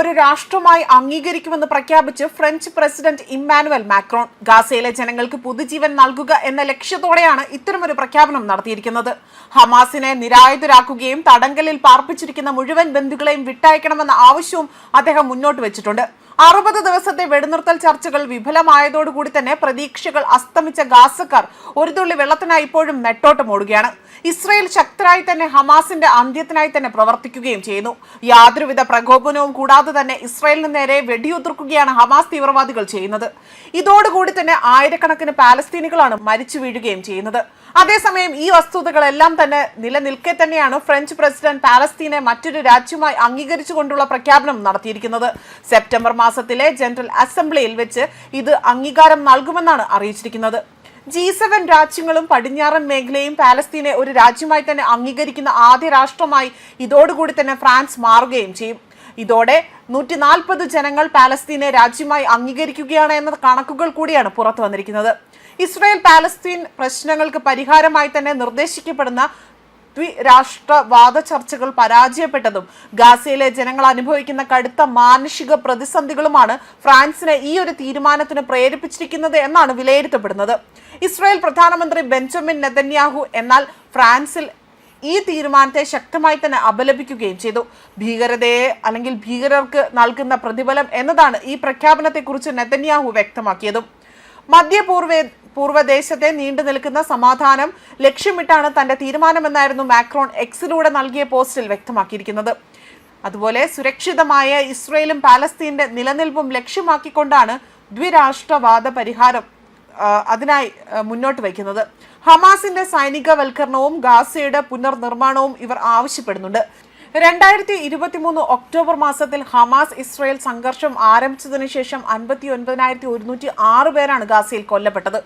ഒരു രാഷ്ട്രമായി അംഗീകരിക്കുമെന്ന് പ്രഖ്യാപിച്ച് French president Emmanuel Macron ഗാസയിലെ ജനങ്ങൾക്ക് പുതുജീവൻ നൽകുക എന്ന ലക്ഷ്യത്തോടെയാണ് ഇത്തരമൊരു പ്രഖ്യാപനം നടത്തിയിരിക്കുന്നത്. ഹമാസിനെ നിരായുധരാക്കുകയും തടങ്കലിൽ പാർപ്പിച്ചിരിക്കുന്ന മുഴുവൻ ബന്ധുക്കളെയും വിട്ടയക്കണമെന്ന ആവശ്യവും അദ്ദേഹം മുന്നോട്ട് വെച്ചിട്ടുണ്ട്. അറുപത് ദിവസത്തെ വെടിനിർത്തൽ ചർച്ചകൾ വിഫലമായതോടുകൂടി തന്നെ പ്രതീക്ഷകൾ അസ്തമിച്ച ഗാസക്കാർ ഒരു തുള്ളി വെള്ളത്തിനായി ഇപ്പോഴും നെട്ടോട്ടമോടുകയാണ് ഇസ്രയേൽ ശക്തരായി തന്നെ ഹമാസിന്റെ അന്ത്യത്തിനായി തന്നെ പ്രവർത്തിക്കുകയും ചെയ്യുന്നു. യാതൊരുവിധ പ്രകോപനവും കൂടാതെ തന്നെ ഇസ്രയേലിന് നേരെ വെടിയുതിർക്കുകയാണ് ഹമാസ് തീവ്രവാദികൾ ചെയ്യുന്നത്. ഇതോടുകൂടി തന്നെ ആയിരക്കണക്കിന് പാലസ്തീനികളാണ് മരിച്ചു വീഴുകയും ചെയ്യുന്നത്. അതേസമയം ഈ വസ്തുതകളെല്ലാം തന്നെ നിലനിൽക്കെ തന്നെയാണ് ഫ്രഞ്ച് പ്രസിഡന്റ് പാലസ്തീനെ മറ്റൊരു രാജ്യമായി അംഗീകരിച്ചുകൊണ്ടുള്ള പ്രഖ്യാപനം നടത്തിയിരിക്കുന്നത്. സെപ്റ്റംബർ മാസത്തിലെ ജനറൽ അസംബ്ലിയിൽ വെച്ച് ഇത് അംഗീകാരം നൽകുമെന്നാണ് അറിയിച്ചിരിക്കുന്നത്. ജി സെവൻ രാജ്യങ്ങളും പടിഞ്ഞാറൻ മേഖലയും പാലസ്തീനെ ഒരു രാജ്യമായി തന്നെ അംഗീകരിക്കുന്ന ആദ്യ രാഷ്ട്രമായി ഇതോടുകൂടി തന്നെ ഫ്രാൻസ് മാറുകയും ചെയ്യും. ഇതോടെ നൂറ്റി നാൽപ്പത് ജനങ്ങൾ പാലസ്തീനെ രാജ്യമായി അംഗീകരിക്കുകയാണ് എന്ന കണക്കുകൾ കൂടിയാണ് പുറത്തു വന്നിരിക്കുന്നത്. ഇസ്രായേൽ പാലസ്തീൻ പ്രശ്നങ്ങൾക്ക് പരിഹാരമായി തന്നെ നിർദ്ദേശിക്കപ്പെടുന്ന ദ്വിരാഷ്ട്രവാദ ചർച്ചകൾ പരാജയപ്പെട്ടതും ഗാസയിലെ ജനങ്ങൾ അനുഭവിക്കുന്ന കടുത്ത മാനുഷിക പ്രതിസന്ധികളുമാണ് ഫ്രാൻസിനെ ഈ ഒരു തീരുമാനത്തിന് പ്രേരിപ്പിച്ചിരിക്കുന്നത് എന്നാണ് വിലയിരുത്തപ്പെടുന്നത്. ഇസ്രായേൽ പ്രധാനമന്ത്രി ബെഞ്ചമിൻ നെതന്യാഹു എന്നാൽ ഫ്രാൻസിൽ ഈ തീരുമാനത്തെ ശക്തമായി തന്നെ അപലപിക്കുകയും ചെയ്തു. ഭീകരതയെ അല്ലെങ്കിൽ ഭീകരർക്ക് നൽകുന്ന പ്രതിഫലം എന്നതാണ് ഈ പ്രഖ്യാപനത്തെക്കുറിച്ച് നെതന്യാഹു വ്യക്തമാക്കിയതും. മധ്യപൂർവ പൂർവദേശത്തെ നീണ്ടു നിൽക്കുന്ന സമാധാനം ലക്ഷ്യമിട്ടാണ് തന്റെ തീരുമാനമെന്നായിരുന്നു മാക്രോൺ എക്സിലൂടെ നൽകിയ പോസ്റ്റിൽ വ്യക്തമാക്കിയിരിക്കുന്നത്. അതുപോലെ സുരക്ഷിതമായ ഇസ്രയേലും പാലസ്തീന്റെ നിലനിൽപ്പും ലക്ഷ്യമാക്കിക്കൊണ്ടാണ് ദ്വിരാഷ്ട്രവാദ പരിഹാരം അതിനായി മുന്നോട്ട് വയ്ക്കുന്നത്. ഹമാസിന്റെ സൈനികവൽക്കരണവും ഗാസയുടെ പുനർനിർമ്മാണവും ഇവർ ആവശ്യപ്പെടുന്നുണ്ട്. രണ്ടായിരത്തി ഇരുപത്തിമൂന്ന് ഒക്ടോബർ മാസത്തിൽ ഹമാസ് ഇസ്രയേൽ സംഘർഷം ആരംഭിച്ചതിനു ശേഷം അൻപത്തി ഒൻപതിനായിരത്തി ഒരുന്നൂറ്റി ആറ് പേരാണ് ഗാസയിൽ കൊല്ലപ്പെട്ടത്.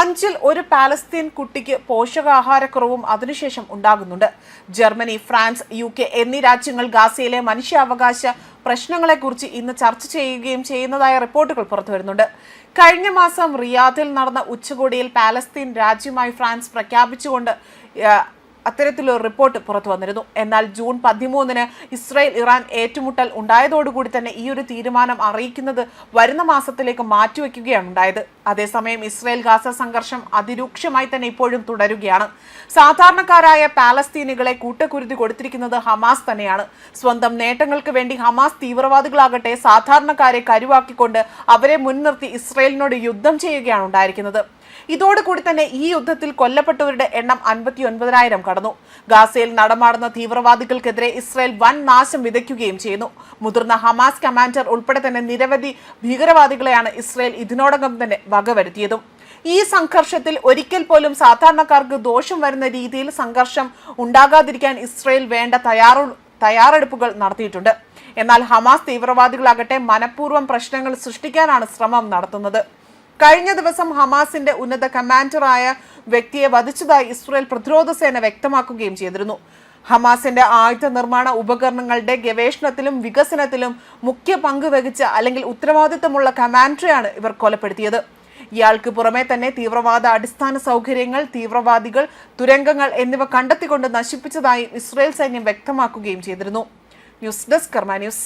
അഞ്ചിൽ ഒരു പാലസ്തീൻ കുട്ടിക്ക് പോഷകാഹാരക്കുറവും അതിനുശേഷം ഉണ്ടാകുന്നുണ്ട്. ജർമ്മനി ഫ്രാൻസ് യു കെ എന്നീ രാജ്യങ്ങൾ ഗാസയിലെ മനുഷ്യാവകാശ പ്രശ്നങ്ങളെക്കുറിച്ച് ഇന്ന് ചർച്ച ചെയ്യുകയും ചെയ്യുന്നതായ റിപ്പോർട്ടുകൾ പുറത്തുവരുന്നുണ്ട്. കഴിഞ്ഞ മാസം റിയാദിൽ നടന്ന ഉച്ചകോടിയിൽ പാലസ്തീൻ രാജ്യമായി ഫ്രാൻസ് പ്രഖ്യാപിച്ചുകൊണ്ട് അത്തരത്തിലൊരു റിപ്പോർട്ട് പുറത്തു വന്നിരുന്നു. എന്നാൽ ജൂൺ പതിമൂന്നിന് ഇസ്രായേൽ ഇറാൻ ഏറ്റുമുട്ടൽ ഉണ്ടായതോടുകൂടി തന്നെ ഈ ഒരു തീരുമാനം അറിയിക്കുന്നത് വരുന്ന മാസത്തിലേക്ക് മാറ്റിവെക്കുകയാണ് ഉണ്ടായത്. അതേസമയം ഇസ്രായേൽ ഗാസ സംഘർഷം അതിരൂക്ഷമായി തന്നെ ഇപ്പോഴും തുടരുകയാണ്. സാധാരണക്കാരായ പാലസ്തീനികളെ കൂട്ടക്കുരുതി കൊടുത്തിരിക്കുന്നത് ഹമാസ് തന്നെയാണ്. സ്വന്തം നേട്ടങ്ങൾക്ക് വേണ്ടി ഹമാസ് തീവ്രവാദികളാകട്ടെ സാധാരണക്കാരെ കരുവാക്കിക്കൊണ്ട് അവരെ മുൻനിർത്തി ഇസ്രായേലിനോട് യുദ്ധം ചെയ്യുകയാണ് ഉണ്ടായിരിക്കുന്നത്. ഇതോടുകൂടി തന്നെ ഈ യുദ്ധത്തിൽ കൊല്ലപ്പെട്ടവരുടെ എണ്ണം അൻപത്തി ഒൻപതിനായിരം കടന്നു. ഗാസയിൽ നടമാടുന്ന തീവ്രവാദികൾക്കെതിരെ ഇസ്രായേൽ വൻ നാശം വിതയ്ക്കുകയും ചെയ്യുന്നു. മുതിർന്ന ഹമാസ് കമാൻഡർ ഉൾപ്പെടെ തന്നെ നിരവധി ഭീകരവാദികളെയാണ് ഇസ്രായേൽ ഇതിനോടകം തന്നെ വകവരുത്തിയതും. ഈ സംഘർഷത്തിൽ ഒരിക്കൽ പോലും സാധാരണക്കാർക്ക് ദോഷം വരുന്ന രീതിയിൽ സംഘർഷം ഉണ്ടാകാതിരിക്കാൻ ഇസ്രായേൽ വേണ്ട തയ്യാറു തയ്യാറെടുപ്പുകൾ നടത്തിയിട്ടുണ്ട്. എന്നാൽ ഹമാസ് തീവ്രവാദികളാകട്ടെ മനഃപൂർവം പ്രശ്നങ്ങൾ സൃഷ്ടിക്കാനാണ് ശ്രമം നടത്തുന്നത്. കഴിഞ്ഞ ദിവസം ഹമാസിന്റെ ഉന്നത കമാൻഡറായ വ്യക്തിയെ വധിച്ചതായി ഇസ്രയേൽ പ്രതിരോധ സേന വ്യക്തമാക്കുകയും ചെയ്തിരുന്നു. ഹമാസിന്റെ ആയുധ നിർമ്മാണ ഉപകരണങ്ങളുടെ ഗവേഷണത്തിലും വികസനത്തിലും മുഖ്യ പങ്ക് വഹിച്ച അല്ലെങ്കിൽ ഉത്തരവാദിത്തമുള്ള കമാൻഡറിയാണ് ഇവർ കൊലപ്പെടുത്തിയത്. ഇയാൾക്ക് പുറമെ തന്നെ തീവ്രവാദ അടിസ്ഥാന സൗകര്യങ്ങൾ തീവ്രവാദികൾ തുരങ്കങ്ങൾ എന്നിവ കണ്ടെത്തിക്കൊണ്ട് നശിപ്പിച്ചതായും ഇസ്രയേൽ സൈന്യം വ്യക്തമാക്കുകയും ചെയ്തിരുന്നു. News desk Karma news.